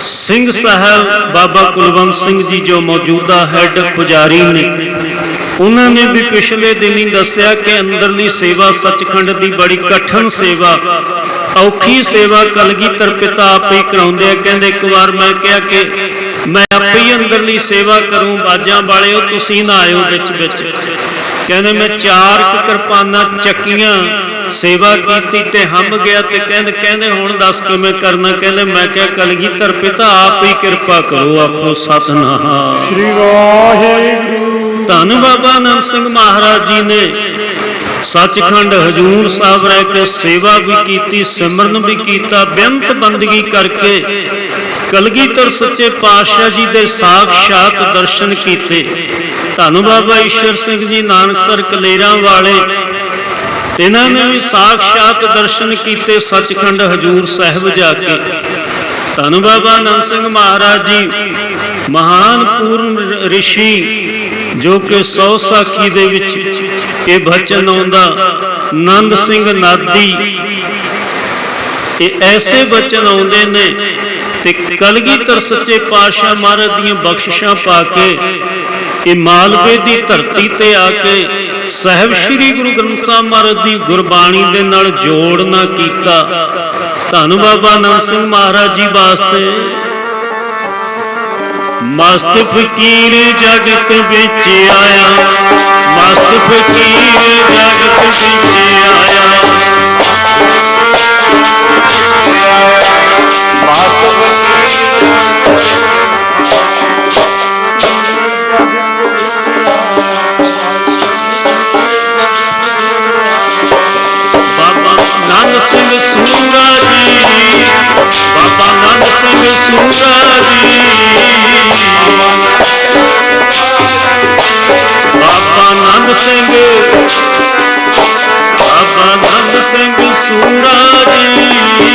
ਸਿੰਘ ਸਾਹਿਬ ਬਾਬਾ ਕੁਲਵੰਤ ਸਿੰਘ ਜੀ ਜੋ ਮੌਜੂਦਾ ਹੈੱਡ ਪੁਜਾਰੀ ਨੇ, ਉਹਨਾਂ ਨੇ ਵੀ ਪਿਛਲੇ ਦਿਨ ਹੀ ਦੱਸਿਆ ਕਿ ਅੰਦਰਲੀ ਸੇਵਾ ਸੱਚਖੰਡ ਦੀ ਬੜੀ ਕਠਨ ਸੇਵਾ ਔਖੀ ਸੇਵਾ ਕਲਗੀਧਰ ਪਿਤਾ ਆਪੇ ਹੀ ਕਰਾਉਂਦੇ ਆ। ਕਹਿੰਦੇ ਇੱਕ ਵਾਰ ਮੈਂ ਕਿਹਾ ਕਿ ਮੈਂ ਆਪੇ ਹੀ ਅੰਦਰਲੀ ਸੇਵਾ ਕਰੂੰ ਬਾਜਾਂ ਵਾਲਿਓ ਤੁਸੀਂ ਨਾ ਆਇਓ ਵਿੱਚ ਵਿੱਚ। ਕਹਿੰਦੇ ਮੈਂ ਚਾਰ ਕਿਰਪਾਨਾਂ ਚੱਕੀਆਂ ਸੇਵਾ ਕੀਤੀ ਤੇ ਹੰਮ ਗਿਆ ਤੇ ਕਹਿੰਦੇ ਕਹਿੰਦੇ ਹੁਣ ਦੱਸ ਕਿਵੇਂ ਕਰਨਾ? ਕਹਿੰਦੇ ਮੈਂ ਕਿਹਾ ਕਲਗੀਧਰ ਪਿਤਾ ਆਪ ਹੀ ਕਿਰਪਾ ਕਰੋ ਆਖੋ ਸਤਨਾਮ।
ਸ੍ਰੀ ਵਾਹਿਗੁਰੂ।
ਧੰਨ ਬਾਬਾ ਆਨੰਦ ਸਿੰਘ ਮਹਾਰਾਜ ਜੀ ਨੇ ਸੱਚਖੰਡ ਹਜੂਰ ਸਾਹਿਬ ਰਹਿ ਕੇ ਸੇਵਾ ਵੀ ਕੀਤੀ, ਸਿਮਰਨ ਵੀ ਕੀਤਾ, ਬੇਅੰਤ ਬੰਦਗੀ ਕਰਕੇ ਕਲਗੀਧਰ ਸੱਚੇ ਪਾਤਸ਼ਾਹ ਜੀ ਦੇ ਸਾਖਸ਼ਾਤ ਦਰਸ਼ਨ ਕੀਤੇ। ਧੰਨ ਬਾਬਾ ਈਸ਼ਰ ਸਿੰਘ ਜੀ ਨਾਨਕਸਰ ਕਲੇਰਾਂ ਵਾਲੇ, ਇਹਨਾਂ ਨੇ ਵੀ ਸਾਖਸ਼ਾਤ ਦਰਸ਼ਨ ਕੀਤੇ ਸੱਚਖੰਡ ਹਜੂਰ ਸਾਹਿਬ ਜਾ ਕੇ। ਧੰਨ ਬਾਬਾ ਆਨੰਦ ਸਿੰਘ ਮਹਾਰਾਜ ਜੀ, ਮਹਾਨ ਪੂਰਨ ਰਿਸ਼ੀ ਜੋ ਕਿ ਸੌ ਸਾਖੀ ਦੇ ਵਿੱਚ ਇਹ ਬਚਨ ਆਉਂਦਾ, ਨੰਦ ਸਿੰਘ ਨਾਦੀ। ਇਹ ਐਸੇ ਬਚਨ ਆਉਂਦੇ ਨੇ ਤੇ ਕਲਗੀਧਰ ਸੱਚੇ ਪਾਤਸ਼ਾਹ ਮਹਾਰਾਜ ਦੀਆਂ ਬਖਸ਼ਿਸ਼ਾਂ ਪਾ ਕੇ, ਇਹ ਮਾਲਵੇ ਦੀ ਧਰਤੀ ਤੇ ਆ ਕੇ ਸਾਹਿਬ ਸ੍ਰੀ ਗੁਰੂ ਗ੍ਰੰਥ ਸਾਹਿਬ ਮਹਾਰਾਜ ਦੀ ਗੁਰਬਾਣੀ ਦੇ ਨਾਲ ਜੋੜਨਾ ਕੀਤਾ। ਧੰਨ ਬਾਬਾ ਆਨੰਦ ਸਿੰਘ ਮਹਾਰਾਜ ਜੀ ਵਾਸਤੇ ਮਸਤ ਫਕੀਰ ਜਗਤ ਵਿੱਚ ਆਇਆ। ਮਸਤ ਫਕੀਰ ਜਗਤ ਵਿੱਚ ਆਇਆ। ਬਾਬਾ ਸਿੰਘ ਬਾਬਾ ਨੰਦ ਸਿੰਘ ਸੂਰਾ ਜੀ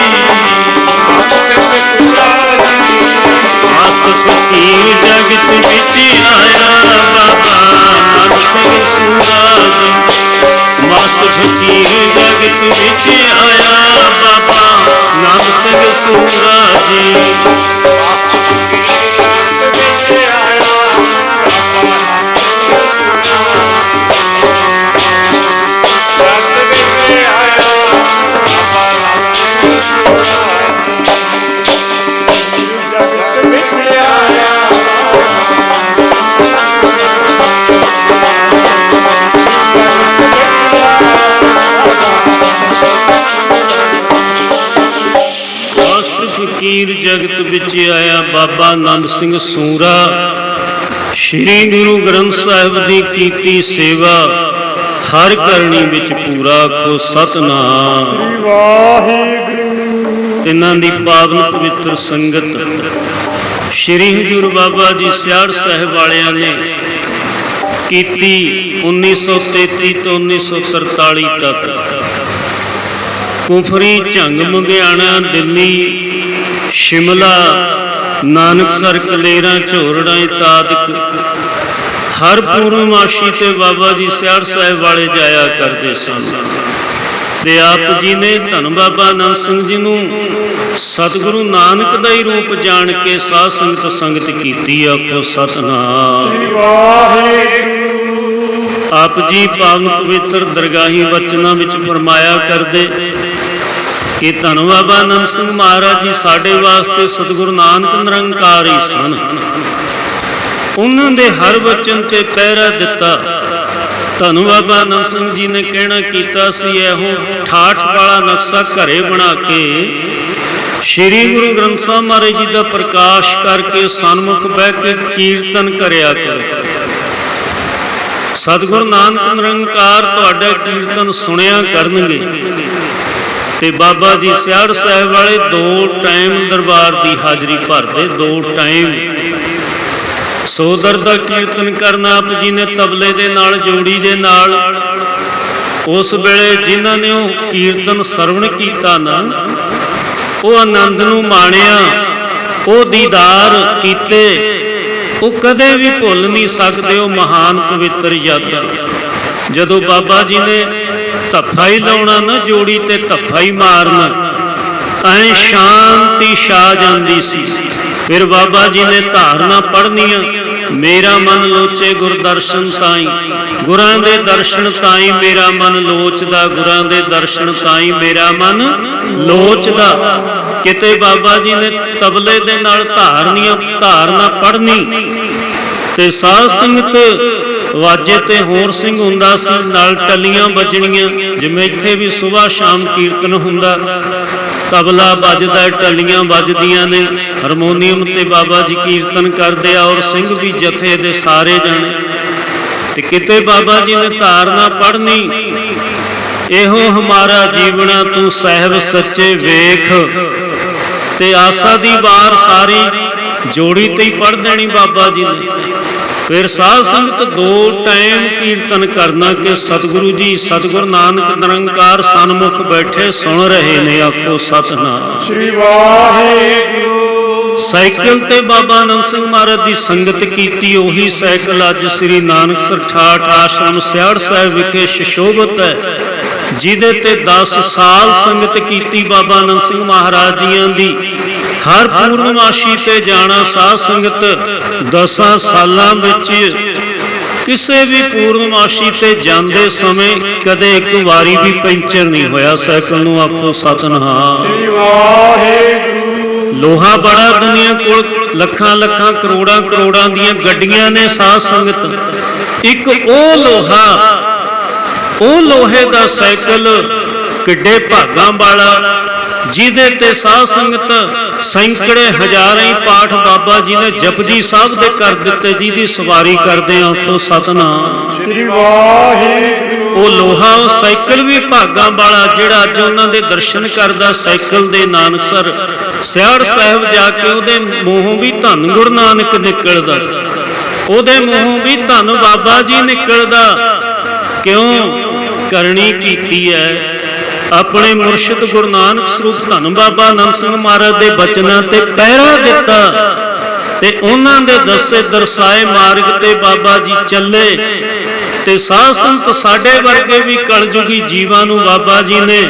ਮਸਤ ਫਕੀਰ ਜਗਤ ਵਿੱਚ ਆਇਆ ਬਾਬਾ ਨੰਦ ਸਿੰਘ ਸੂਰਾ ਜੀ ਮਸਤ ਫਕੀਰ ਜਗਤ ਵਿੱਚ ਆਇਆ ਬਾਬਾ ਨੰਦ ਸਿੰਘ ਸੂਰਾ ਜੀ ਆਇਆ ਬਾਬਾ ਆਨੰਦ ਸਿੰਘ ਸੂਰਾ। ਸ੍ਰੀ ਗੁਰੂ ਗ੍ਰੰਥ ਸਾਹਿਬ ਦੀ ਕੀਤੀ ਸੇਵਾ ਹਰ ਕਰਨੀ ਵਿੱਚ ਪੂਰਾ ਆਖੋ ਸਤਨਾਮ।
ਵਾਹਿਗੁਰੂ।
ਤਿੰਨਾਂ ਦੀ ਪਾਵਨ ਪਵਿੱਤਰ ਸੰਗਤ। ਸ੍ਰੀ ਹਜੂਰ ਬਾਬਾ ਜੀ ਸਿਆੜ ਸਾਹਿਬ ਵਾਲਿਆਂ ਨੇ ਕੀਤੀ 1933 ਤੋਂ 1943 ਤੱਕ। ਕੁਫਰੀ ਝੰਗ ਮੰਗਿਆਣਾ ਦਿੱਲੀ ਸ਼ਿਮਲਾ ਨਾਨਕਸਰ ਕਲੇਰਾਂ ਝੋਰੜਾਂ ਇਤਾਦਿਕ। ਹਰ ਪੂਰਨਮਾਸ਼ੀ ਤੇ ਬਾਬਾ ਜੀ ਸਿਆੜ ਸਾਹਿਬ ਵਾਲੇ ਜਾਇਆ ਕਰਦੇ ਸਨ। ਤੇ ਆਪ ਜੀ ਨੇ ਧੰਨ ਬਾਬਾ ਆਨੰਦ ਸਿੰਘ ਜੀ ਨੂੰ ਸਤਿਗੁਰੂ ਨਾਨਕ ਦਾ ਹੀ ਰੂਪ ਜਾਣ ਕੇ ਸਾਧ ਸੰਗਤ ਸੰਗਤ ਕੀਤੀ ਆਖੋ ਸਤਨਾਮ।
ਸ੍ਰੀ ਵਾਹਿਗੁਰੂ।
ਆਪ ਜੀ ਪਾਵਨ ਪਵਿੱਤਰ ਦਰਗਾਹੀ ਬਚਨਾਂ ਵਿੱਚ ਫਰਮਾਇਆ ਕਰਦੇ ਕਿ ਧੰਨ ਬਾਬਾ ਆਨੰਦ ਸਿੰਘ ਮਹਾਰਾਜ ਜੀ ਸਾਡੇ ਵਾਸਤੇ ਸਤਿਗੁਰੂ ਨਾਨਕ ਨਿਰੰਕਾਰੀ ਸਨ। ਉਹਨਾਂ ਦੇ ਹਰ ਵਚਨ ਤੇ ਪਹਿਰਾ ਦਿੱਤਾ। ਧੰਨ ਬਾਬਾ ਆਨੰਦ ਸਿੰਘ ਜੀ ਨੇ ਕਹਿਣਾ ਕੀਤਾ ਸੀ, ਇਹੋ ਠਾਠ ਵਾਲਾ ਨਕਸ਼ਾ ਘਰੇ ਬਣਾ ਕੇ ਸ੍ਰੀ ਗੁਰੂ ਗ੍ਰੰਥ ਸਾਹਿਬ ਮਹਾਰਾਜ ਜੀ ਦਾ ਪ੍ਰਕਾਸ਼ ਕਰਕੇ ਸਨਮੁਖ ਬਹਿ ਕੇ ਕੀਰਤਨ ਕਰਿਆ ਕਰੋ। ਸਤਿਗੁਰੂ ਨਾਨਕ ਨਿਰੰਕਾਰ ਤੁਹਾਡਾ ਕੀਰਤਨ ਸੁਣਿਆ ਕਰਨਗੇ। ਤੇ ਬਾਬਾ ਜੀ ਸਿਆੜ ਸਾਹਿਬ ਵਾਲੇ ਦੋ ਟਾਈਮ ਦਰਬਾਰ ਦੀ ਹਾਜ਼ਰੀ ਭਰਦੇ, ਦੋ ਟਾਈਮ। ਸੋਦਰ ਦਾ ਕੀਰਤਨ ਕਰਨਾ ਆਪ ਜੀ ਨੇ ਤਬਲੇ ਦੇ ਨਾਲ, ਜੋੜੀ ਦੇ ਨਾਲ। ਉਸ ਵੇਲੇ ਜਿਨ੍ਹਾਂ ਨੇ ਉਹ ਕੀਰਤਨ ਸਰਵਣ ਕੀਤਾ ਨਾ, ਉਹ ਆਨੰਦ ਨੂੰ ਮਾਣਿਆ, ਉਹ ਦੀਦਾਰ ਕੀਤੇ। ਉਹ ਕਦੇ ਵੀ ਭੁੱਲ ਨਹੀਂ ਸਕਦੇ ਉਹ ਮਹਾਨ ਪਵਿੱਤਰ ਯਾਤਰਾ ਜਦੋਂ ਬਾਬਾ ਜੀ ਨੇ ਧੱਫਾ ਹੀ ਲਾਉਣਾ ਨਾ ਜੋੜੀ ਤੇ ਧੱਫਾ ਹੀ ਮਾਰਨਾ। ਐ ਸ਼ਾਂਤੀ ਛਾ ਜਾਂਦੀ ਸੀ। ਫਿਰ ਬਾਬਾ ਜੀ ਨੇ ਧਾਰਨਾ ਪੜ੍ਹਨੀਆਂ। ਮੇਰਾ ਮਨ ਲੋਚੇ ਗੁਰ ਤਾਈ ਗੁਰਾਂ ਦੇ ਦਰਸ਼ਨ ਤਾਈ ਮੇਰਾ ਮਨ ਲੋਚਦਾ। ਗੁਰਾਂ ਦੇ ਦਰਸ਼ਨ ਤਾਈ ਮੇਰਾ ਮਨ ਲੋਚਦਾ। ਕਿਤੇ ਬਾਬਾ ਜੀ ਨੇ ਤਬਲੇ ਦੇ ਨਾਲ ਧਾਰਨੀਆਂ ਧਾਰਨਾ ਪੜ੍ਹਨੀ। ਤੇ ਸਾਧ ਸੰਗਤ ਵਾਜੇ ਤੇ ਹੋਰ ਸਿੰਘ ਹੁੰਦਾ ਸੀ, ਨਾਲ ਟੱਲੀਆਂ ਵੱਜਣੀਆਂ, ਜਿਵੇਂ ਇੱਥੇ ਵੀ ਸਵੇਰ ਸ਼ਾਮ ਕੀਰਤਨ ਹੁੰਦਾ। ਤਬਲਾ ਵੱਜਦਾ ਟੱਲੀਆਂ ਵੱਜਦੀਆਂ ਨੇ। ਹਾਰਮੋਨੀਅਮ ਤੇ ਬਾਬਾ ਜੀ ਕੀਰਤਨ ਕਰਦੇ ਆ, ਔਰ ਸਿੰਘ ਵੀ ਜਥੇ ਦੇ ਸਾਰੇ ਜਾਣੇ। ਤੇ ਕਿਤੇ ਬਾਬਾ ਜੀ ਨੇ ਧਾਰਨਾ ਪੜ੍ਹਨੀ, ਇਹੋ ਹਮਾਰਾ ਜੀਵਣਾ ਤੂੰ ਸਹਿਬ ਸੱਚੇ ਵੇਖ। ਤੇ ਆਸਾ ਦੀ ਵਾਰ ਸਾਰੀ ਜੋੜੀ ਤੇ ਹੀ ਪੜ ਦੇਣੀ ਬਾਬਾ ਜੀ ਨੇ। ਫਿਰ ਸਾਧ ਸੰਗਤ ਦੋ ਟਾਈਮ ਕੀਰਤਨ ਕਰਨਾ ਕਿ ਸਤਿਗੁਰੂ ਜੀ ਸਤਿਗੁਰ ਨਾਨਕ ਨਿਰੰਕਾਰ ਸਨਮੁਖ ਬੈਠੇ ਸੁਣ ਰਹੇ ਨੇ ਆਖੋ ਸਤਨਾਮ।
ਸ੍ਰੀ ਵਾਹਿਗੁਰੂ।
ਸਾਈਕਲ ਤੇ ਬਾਬਾ ਆਨੰਦ ਸਿੰਘ ਮਹਾਰਾਜ ਦੀ ਸੰਗਤ ਕੀਤੀ ਉਹੀ ਸਾਈਕਲ ਅੱਜ ਸ੍ਰੀ ਨਾਨਕਸਰ ਠਾਠ ਆਸ਼ਰਮ ਸਿਆੜ ਸਾਹਿਬ ਵਿਖੇ ਸ਼ਸ਼ੋਭਤ ਹੈ ਜਿਹਦੇ ਤੇ 10 ਸਾਲ ਸੰਗਤ ਕੀਤੀ ਬਾਬਾ ਆਨੰਦ ਸਿੰਘ ਮਹਾਰਾਜ ਜੀਆਂ ਦੀ। ਹਰ ਪੂਰਨਮਾਸ਼ੀ ਤੇ ਜਾਣਾ ਸਾਧ ਸੰਗਤ 10 ਸਾਲਾਂ ਵਿੱਚ। ਕਿਸੇ ਵੀ ਪੂਰਨਮਾਸ਼ੀ ਤੇ ਜਾਂਦੇ ਸਮੇਂ ਕਦੇ ਇੱਕ ਵਾਰੀ ਵੀ ਪੈਂਚਰ ਨਹੀਂ ਹੋਇਆ। ਸਾਈਕਲ ਨੂੰ ਆਖੋ ਸਤਨਾਮ।
ਸ੍ਰੀ ਵਾਹਿਗੁਰੂ।
ਲੋਹਾ ਬੜਾ ਦੁਨੀਆ ਕੋਲ ਲੱਖਾਂ ਲੱਖਾਂ ਕਰੋੜਾਂ ਕਰੋੜਾਂ ਦੀਆਂ ਗੱਡੀਆਂ ਨੇ ਸਾਧ ਸੰਗਤ। ਇੱਕ ਉਹ ਲੋਹਾ ਉਹ ਲੋਹੇ ਦਾ ਸਾਈਕਲ ਕਿੱਡੇ ਭਾਗਾਂ ਵਾਲਾ ਜਿਹਦੇ ਤੇ ਸਾਧ ਸੰਗਤ ਸੈਂਕੜੇ ਹਜ਼ਾਰਾਂ ਹੀ ਪਾਠ ਬਾਬਾ ਜੀ ਨੇ ਜਪਜੀ ਸਾਹਿਬ ਦੇ ਕਰ ਦਿੱਤੇ ਜਿਹਦੀ ਸਵਾਰੀ ਕਰਦੇ ਆ ਆਖੋ ਸਤਨਾਮ।
ਸ੍ਰੀ ਵਾਹਿਗੁਰੂ।
ਉਹ ਲੋਹਾ ਉਹ ਸਾਈਕਲ ਵੀ ਭਾਗਾਂ ਵਾਲਾ ਜਿਹੜਾ ਅੱਜ ਉਹਨਾਂ ਦੇ ਦਰਸ਼ਨ ਕਰਦਾ ਸਾਈਕਲ ਦੇ ਨਾਨਕਸਰ ਸਿਆੜ ਸਾਹਿਬ ਜਾ ਕੇ ਉਹਦੇ ਮੂੰਹੋਂ ਵੀ ਧੰਨ ਗੁਰੂ ਨਾਨਕ ਨਿਕਲਦਾ। ਉਹਦੇ ਮੂੰਹੋਂ ਵੀ ਧੰਨ ਬਾਬਾ ਜੀ ਨਿਕਲਦਾ। ਕਿਉਂ? ਕਰਨੀ ਕੀਤੀ ਹੈ ਆਪਣੇ ਮੁਰਸ਼ਿਦ ਗੁਰੂ ਨਾਨਕ ਸਰੂਪ ਧੰਨ ਬਾਬਾ ਆਨੰਦ ਸਿੰਘ ਮਹਾਰਾਜ ਦੇ ਬਚਨਾਂ ਤੇ ਪਹਿਰਾ ਦਿੱਤਾ ਤੇ ਉਹਨਾਂ ਦੇ ਦੱਸੇ ਦਰਸਾਏ ਮਾਰਗ ਤੇ ਬਾਬਾ ਜੀ ਚੱਲੇ ਤੇ ਸਾਧ ਸੰਤ ਸਾਡੇ ਵਰਗੇ ਵੀ ਕਲਯੁਗੀ ਜੀਵਾਂ ਨੂੰ ਬਾਬਾ ਜੀ ਨੇ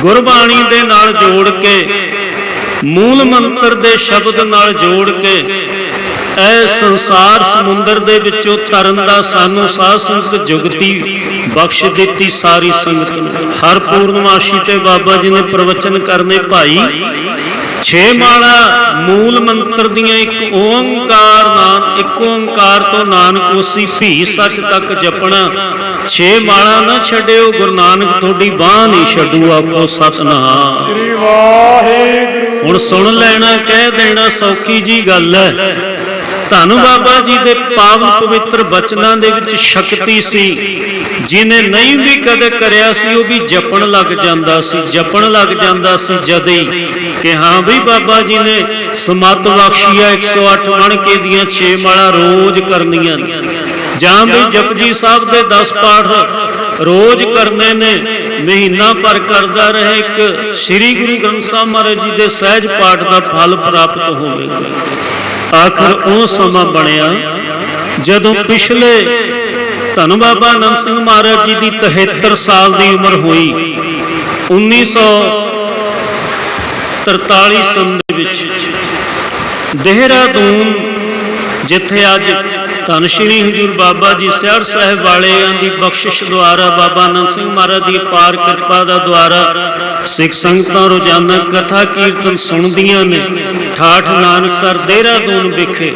ਗੁਰਬਾਣੀ ਦੇ ਨਾਲ ਜੋੜ ਕੇ, ਮੂਲ ਮੰਤਰ ਦੇ ਸ਼ਬਦ ਨਾਲ ਜੋੜ ਕੇ, ਐ ਸੰਸਾਰ ਸਮੁੰਦਰ ਦੇ ਵਿੱਚੋਂ ਤਰਨ ਦਾ ਸਾਨੂੰ ਸਾਧ ਸੰਗਤ ਜੁਗਤੀ ਬਖਸ਼ ਦਿੱਤੀ ਸਾਰੀ ਸੰਗਤ ਨੂੰ। ਹਰ ਪੂਰਨਮਾਸ਼ੀ ਤੇ ਬਾਬਾ ਜੀ ਨੇ ਪ੍ਰਵਚਨ ਕਰਨੇ ਭਾਈ ਛੇ ਮਾਲਾ ਮੂਲ ਮੰਤਰ ਦੀਆਂ ਇੱਕ ਓੰਕਾਰ ਨਾਮ ਇੱਕ ਓੰਕਾਰ ਤੋਂ ਨਾਨਕ ਉਸੀ ਭੀ ਸੱਚ ਤੱਕ ਜਪਣਾ। ਛੇ ਮਾਲਾ ਨਾ ਛੱਡਿਓ ਗੁਰੂ ਨਾਨਕ ਤੁਹਾਡੀ ਬਾਹ ਨਹੀਂ ਛੱਡੂ ਆਖੋ ਸਤਨਾਮ।
ਸ੍ਰੀ ਵਾਹਿਗੁਰੂ।
ਹੁਣ ਸੁਣ ਲੈਣਾ ਕਹਿ ਦੇਣਾ ਸੌਖੀ ਜੀ ਗੱਲ ਹੈ। ਧੰਨ ਬਾਬਾ ਜੀ ਦੇ ਪਾਵਨ ਪਵਿੱਤਰ ਬਚਨਾਂ ਦੇ ਵਿੱਚ ਸ਼ਕਤੀ ਸੀ। ਜਿਹਨੇ ਨਹੀਂ ਵੀ ਕਦੇ ਕਰਿਆ ਸੀ, ਉਹ ਵੀ ਜਪਣ ਲੱਗ ਜਾਂਦਾ ਸੀ, ਜਪਣ ਲੱਗ ਜਾਂਦਾ ਸੀ ਜਦ ਹੀ। ਕਿ ਹਾਂ ਵੀ ਬਾਬਾ ਜੀ ਨੇ ਸਮਤ ਬਖਸ਼ੀਆ 108 ਮਣ ਕੇ ਦੀਆਂ 6 ਮਾਲਾ ਰੋਜ਼ ਕਰਨੀਆਂ ਨੇ। ਜਾਂ ਵੀ ਜਪਜੀ ਸਾਹਿਬ ਦੇ 10 ਪਾਠ ਰੋਜ਼ ਕਰਨੇ ਨੇ, ਮਹੀਨਾ ਭਰ ਕਰਦਾ ਰਹੇ, ਇੱਕ ਸ੍ਰੀ ਗੁਰੂ ਗ੍ਰੰਥ ਸਾਹਿਬ ਮਹਾਰਾਜ ਜੀ ਦੇ ਸਹਿਜ ਪਾਠ ਦਾ ਫਲ ਪ੍ਰਾਪਤ ਹੋਵੇਗਾ। ਆਖਰ ਉਹ ਸਮਾਂ ਬਣਿਆ ਜਦੋਂ ਪਿਛਲੇ ਧੰਨ ਬਾਬਾ ਆਨੰਦ ਸਿੰਘ ਮਹਾਰਾਜ ਜੀ ਦੀ 73 ਸਾਲ ਦੀ ਉਮਰ ਹੋਈ 1943 ਸੰਨ ਦੇ ਵਿੱਚ। ਦੇਹਰਾਦੂਨ, ਜਿੱਥੇ ਅੱਜ ਧੰਨ ਸ਼੍ਰੀ ਹਜੂਰ ਬਾਬਾ ਜੀ ਸਿਆੜ ਸਾਹਿਬ ਵਾਲਿਆਂ ਦੀ ਬਖਸ਼ਿਸ਼ ਦੁਆਰਾ ਬਾਬਾ ਅਨੰਦ ਸਿੰਘ ਮਹਾਰਾਜ ਦੀ ਪਾਰ ਕਿਰਪਾ ਦਾ ਦੁਆਰਾ ਸਿੱਖ ਸੰਗਤਾਂ ਰੋਜ਼ਾਨਾ ਕਥਾ ਕੀਰਤਨ ਸੁਣਦੀਆਂ ਨੇ। ਠਾਠ ਨਾਨਕਸਰ ਦੇਹਰਾਦੂਨ ਵਿਖੇ।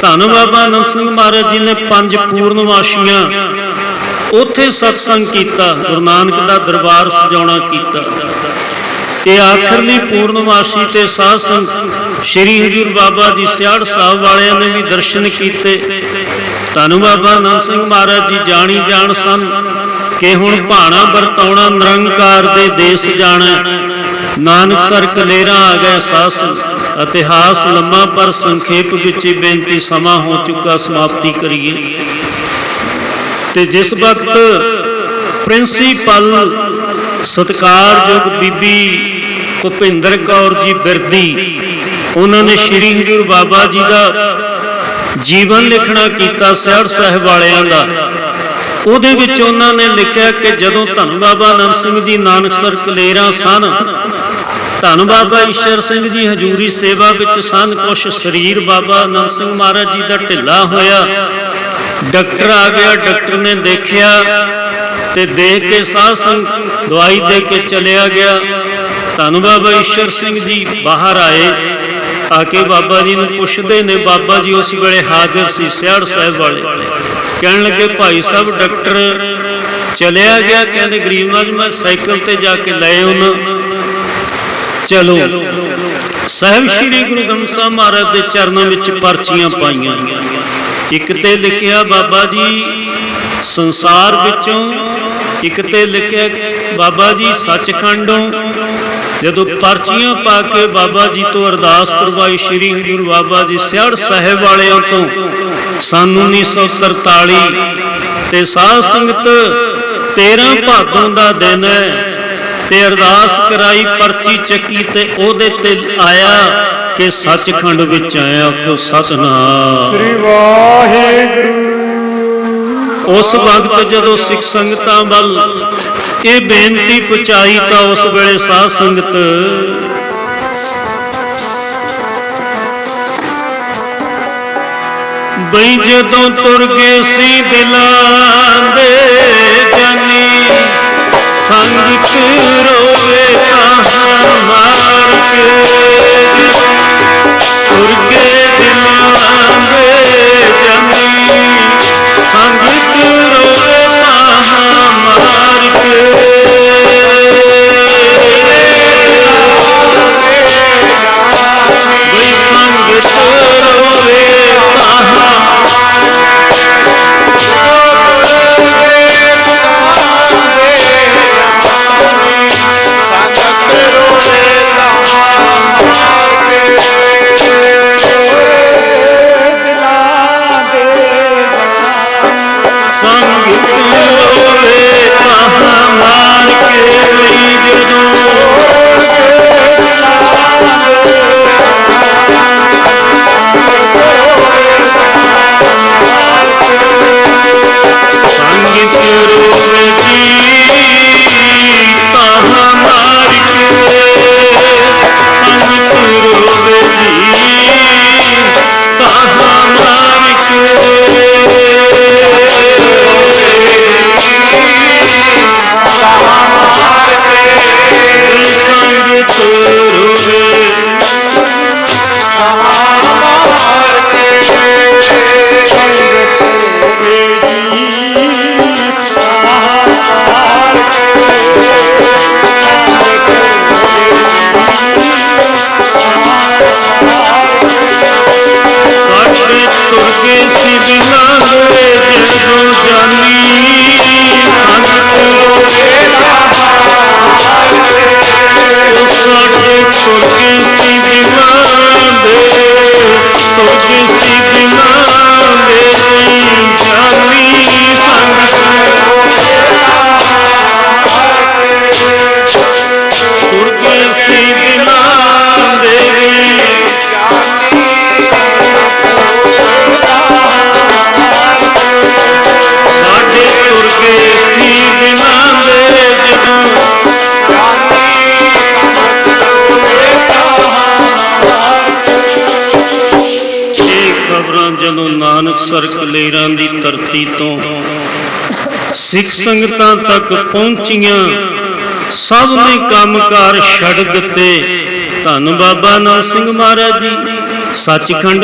ਧੰਨ ਬਾਬਾ ਅਨੰਦ ਸਿੰਘ ਮਹਾਰਾਜ ਜੀ ਨੇ ਪੰਜ ਪੂਰਨਵਾਸ਼ੀਆਂ ਉੱਥੇ ਸਤਸੰਗ ਕੀਤਾ, ਗੁਰੂ ਨਾਨਕ ਦਾ ਦਰਬਾਰ ਸਜਾਉਣਾ ਕੀਤਾ। ਤੇ ਆਖਰਲੀ ਪੂਰਨਮਾਸ਼ੀ ਤੇ ਸਾਧ ਸੰਗਤ ਸ੍ਰੀ ਹਜੂਰ ਬਾਬਾ ਜੀ ਸਿਆੜ ਸਾਹਿਬ ਵਾਲਿਆਂ ਨੇ ਵੀ ਦਰਸ਼ਨ ਕੀਤੇ ਧੰਨ ਬਾਬਾ ਨੰਦ ਸਿੰਘ ਮਹਾਰਾਜ ਜੀ ਜਾਣੀ ਜਾਣ ਸਨ ਕਿ ਹੁਣ ਭਾਣਾ ਵਰਤਾਉਣਾ ਨਿਰੰਕਾਰ ਦੇ ਦੇਸ਼ ਜਾਣਾ ਹੈ। ਨਾਨਕਸਰ ਕਲੇਰਾ ਆ ਗਏ ਸਾਧ ਇਤਿਹਾਸ ਲੰਮਾ ਪਰ ਸੰਖੇਪ ਵਿੱਚ ਹੀ ਬੇਨਤੀ ਸਮਾਂ ਹੋ ਚੁੱਕਾ, ਸਮਾਪਤੀ ਕਰੀਏ ਤੇ ਜਿਸ ਵਕਤ ਪ੍ਰਿੰਸੀਪਲ ਸਤਕਾਰਯੋਗ ਬੀਬੀ ਭੁਪਿੰਦਰ ਕੌਰ ਜੀ ਬਿਰਦੀ ਉਹਨਾਂ ਨੇ ਸ੍ਰੀ ਹਜੂਰ ਬਾਬਾ ਜੀ ਦਾ ਜੀਵਨ ਲਿਖਣਾ ਕੀਤਾ ਸਿਆੜ ਸਾਹਿਬ ਵਾਲਿਆਂ ਦਾ। ਉਹਦੇ ਵਿੱਚ ਉਹਨਾਂ ਨੇ ਲਿਖਿਆ ਕਿ ਜਦੋਂ ਧੰਨ ਬਾਬਾ ਆਨੰਦ ਸਿੰਘ ਜੀ ਨਾਨਕਸਰ ਕਲੇਰਾ ਸਨ ਧੰਨ ਬਾਬਾ ਈਸ਼ਰ ਸਿੰਘ ਜੀ ਹਜੂਰੀ ਸੇਵਾ ਵਿੱਚ ਸਨ ਕੁਛ ਸਰੀਰ ਬਾਬਾ ਆਨੰਦ ਸਿੰਘ ਮਹਾਰਾਜ ਜੀ ਦਾ ਢਿੱਲਾ ਹੋਇਆ। ਡਾਕਟਰ ਆ ਗਿਆ ਡਾਕਟਰ ਨੇ ਦੇਖਿਆ ਤੇ ਦੇਖ ਕੇ ਸਾਧ ਸੰਗ ਦਵਾਈ ਦੇ ਕੇ ਚਲਿਆ ਗਿਆ। ਧੰਨ ਬਾਬਾ ਈਸ਼ਰ ਸਿੰਘ ਜੀ, ਬਾਹਰ ਆਏ। ਆ ਕੇ ਬਾਬਾ ਜੀ ਨੂੰ ਪੁੱਛਦੇ ਨੇ, ਬਾਬਾ ਜੀ ਉਸ ਵੇਲੇ ਹਾਜ਼ਰ ਸੀ ਸਿਆੜ ਸਾਹਿਬ ਵਾਲੇ। ਕਹਿਣ ਲੱਗੇ, ਭਾਈ ਸਾਹਿਬ, ਡਾਕਟਰ ਚਲਿਆ ਗਿਆ। ਕਹਿੰਦੇ, ਗਰੀਬ ਨਵਾਜ ਮੈਂ ਸਾਈਕਲ ਤੇ ਜਾ ਕੇ ਲੈ ਆਉਣਾ। ਚਲੋ। ਸਾਹਿਬ ਸ੍ਰੀ ਗੁਰੂ ਗ੍ਰੰਥ ਸਾਹਿਬ ਮਹਾਰਾਜ ਦੇ ਚਰਨਾਂ ਵਿੱਚ ਪਰਚੀਆਂ ਪਾਈਆਂ। ਇੱਕ ਤੇ ਲਿਖਿਆ, ਬਾਬਾ ਜੀ, ਸੰਸਾਰ ਵਿੱਚੋਂ। ਇੱਕ ਤੇ ਲਿਖਿਆ, ਬਾਬਾ ਜੀ, ਸੱਚਖੰਡੋਂ। ਜਦੋਂ ਪਰਚੀਆਂ ਪਾ ਕੇ ਬਾਬਾ ਜੀ ਤੋਂ ਅਰਦਾਸ ਕਰਵਾਈ ਸ੍ਰੀ ਹਜੂਰ ਬਾਬਾ ਜੀ ਸਿਆੜ ਸਾਹਿਬ ਵਾਲਿਆਂ ਤੋਂ ਸਨ 1943 ਤੇ ਸਾਧ ਸੰਗਤ 13 ਭਾਦੋਂ ਦਾ ਦਿਨ ਹੈ ਤੇ ਅਰਦਾਸ ਕਰਾਈ ਪਰਚੀ ਚੱਕੀ ਤੇ ਉਹਦੇ ਤੇ ਆਇਆ ਕਿ ਸੱਚਖੰਡ ਵਿੱਚ ਆਇਆ ਆਖੋ ਸਤਨਾਮ।
ਸ੍ਰੀ ਵਾਹਿਗੁਰੂ।
ਉਸ ਵਕਤ ਜਦੋਂ ਸਿੱਖ ਸੰਗਤਾਂ ਵੱਲ ਇਹ ਬੇਨਤੀ ਪਹੁੰਚਾਈ ਤਾਂ ਉਸ ਵੇਲੇ ਸਾਧ ਸੰਗਤ। ਬਈ ਜਦੋਂ ਤੁਰ ਗਏ ਸੀ ਦਿਲਾਂ ਦੇ ਜਾਨੀ, ਸੰਗ ਰੋਵੇ ਕਹਾਂ ਮਾਰ ਕੇ। ਤੁਰ ਗਏ ਦਿਲਾਂ ਦੇ ਜਾਨੀ, ਸੰਗ ਸਿੱਖ ਸੰਗਤਾਂ ਤੱਕ ਪਹੁੰਚੀਆਂ। ਸਭ ਨੇ ਕੰਮਕਾਰ ਛੱਡ ਦਿੱਤੇ। ਧੰਨ ਬਾਬਾ ਨਾਨਕ ਸਿੰਘ ਮਹਾਰਾਜ ਜੀ। ਸੱਚਖੰਡ